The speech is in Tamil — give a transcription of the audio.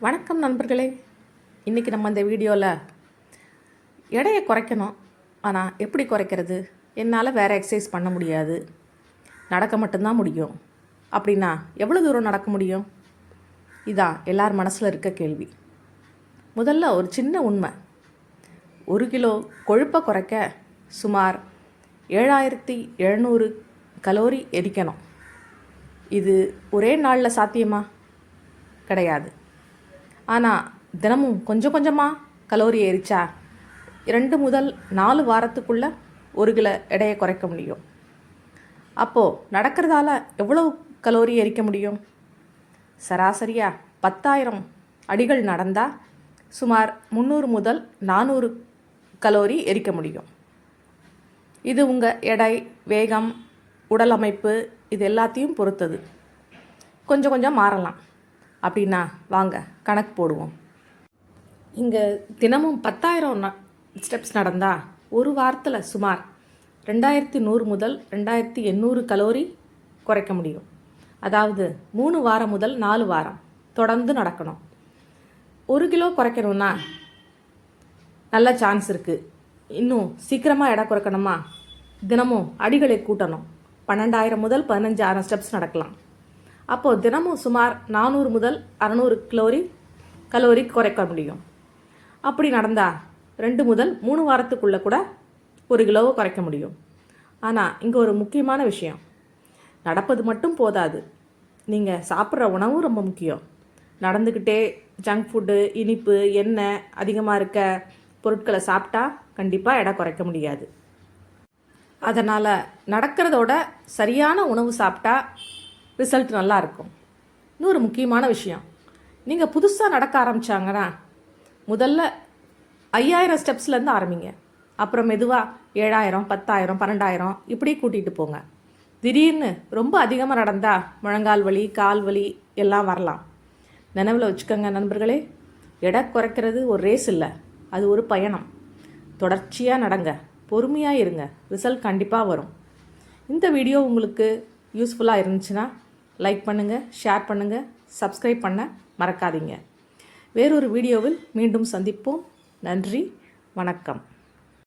வணக்கம் நண்பர்களே. இன்றைக்கி நம்ம இந்த வீடியோவில் எடையை குறைக்கணும். ஆனால் எப்படி குறைக்கிறது? என்னால் வேறு எக்ஸசைஸ் பண்ண முடியாது. நடக்க மட்டும்தான் முடியும். அப்படின்னா எவ்வளோ தூரம் நடக்க முடியும்? இதான் எல்லார் மனசில் இருக்க கேள்வி. முதல்ல ஒரு சின்ன உண்மை. ஒரு கிலோ கொழுப்பை குறைக்க சுமார் ஏழாயிரத்தி எழுநூறு கலோரி எரிக்கணும். இது ஒரே நாளில் சாத்தியமா? கிடையாது. ஆனால் தினமும் கொஞ்சம் கொஞ்சமாக கலோரி எரிச்சா இரண்டு முதல் நாலு வாரத்துக்குள்ளே ஒரு கிலோ எடையை குறைக்க முடியும். அப்போது நடக்கிறதால எவ்வளோ கலோரி எரிக்க முடியும்? சராசரியாக பத்தாயிரம் அடிகள் நடந்தால் சுமார் முந்நூறு முதல் நானூறு கலோரி எரிக்க முடியும். இது உங்கள் எடை வேகம் உடல் அமைப்பு இது எல்லாத்தையும் பொறுத்தது. கொஞ்சம் கொஞ்சம் மாறலாம். அப்படின்னா வாங்க கணக்கு போடுவோம். இங்கே தினமும் பத்தாயிரம் ந ஸ்டெப்ஸ் நடந்தால் ஒரு வாரத்தில் சுமார் ரெண்டாயிரத்தி நூறு முதல் ரெண்டாயிரத்தி எண்ணூறு கலோரி குறைக்க முடியும். அதாவது மூணு வாரம் முதல் நாலு வாரம் தொடர்ந்து நடக்கணும். ஒரு கிலோ குறைக்கணும்னா நல்ல சான்ஸ் இருக்குது இன்னும் சீக்கிரமாக எடை குறைக்கணுமா? தினமும் அடிகளை கூட்டணும். பன்னெண்டாயிரம் முதல் பதினஞ்சாயிரம் ஸ்டெப்ஸ் நடக்கலாம். அப்போது தினமும் சுமார் நானூறு முதல் அறநூறு கலோரி கலோரி குறைக்க முடியும். அப்படி நடந்தால் ரெண்டு முதல் மூணு வாரத்துக்குள்ளே கூட ஒரு கிலோவை குறைக்க முடியும். ஆனால் இங்கே ஒரு முக்கியமான விஷயம். நடப்பது மட்டும் போதாது. நீங்கள் சாப்பிட்ற உணவும் ரொம்ப முக்கியம். நடந்துக்கிட்டே ஜங்க் ஃபுட்டு இனிப்பு எண்ணெய் அதிகமாக இருக்க பொருட்களை சாப்பிட்டா கண்டிப்பாக எடை குறைக்க முடியாது. அதனால் நடக்கிறதோட சரியான உணவு சாப்பிட்டா ரிசல்ட் நல்லா இருக்கும் இன்னொரு முக்கியமான விஷயம். நீங்கள் புதுசாக நடக்க ஆரம்பித்தாங்கன்னா முதல்ல ஐயாயிரம் ஸ்டெப்ஸ்லேருந்து ஆரம்பிங்க. அப்புறம் மெதுவாக ஏழாயிரம் பத்தாயிரம் பன்னெண்டாயிரம் இப்படி கூட்டிகிட்டு போங்க. திடீர்னு ரொம்ப அதிகமாக நடந்தால் முழங்கால் வலி கால் வலி எல்லாம் வரலாம். நினைவில் வச்சுக்கோங்க நண்பர்களே எடை குறைக்கிறது ஒரு ரேஸ் இல்லை. அது ஒரு பயணம். தொடர்ச்சியாக நடங்க. பொறுமையாக இருங்க. ரிசல்ட் கண்டிப்பாக வரும். இந்த வீடியோ உங்களுக்கு யூஸ்ஃபுல்லாக இருந்துச்சுன்னா லைக் பண்ணுங்கள் ஷேர் பண்ணுங்கள் சப்ஸ்கிரைப் பண்ண மறக்காதீங்க. வேறொரு வீடியோவில் மீண்டும் சந்திப்போம். நன்றி வணக்கம்.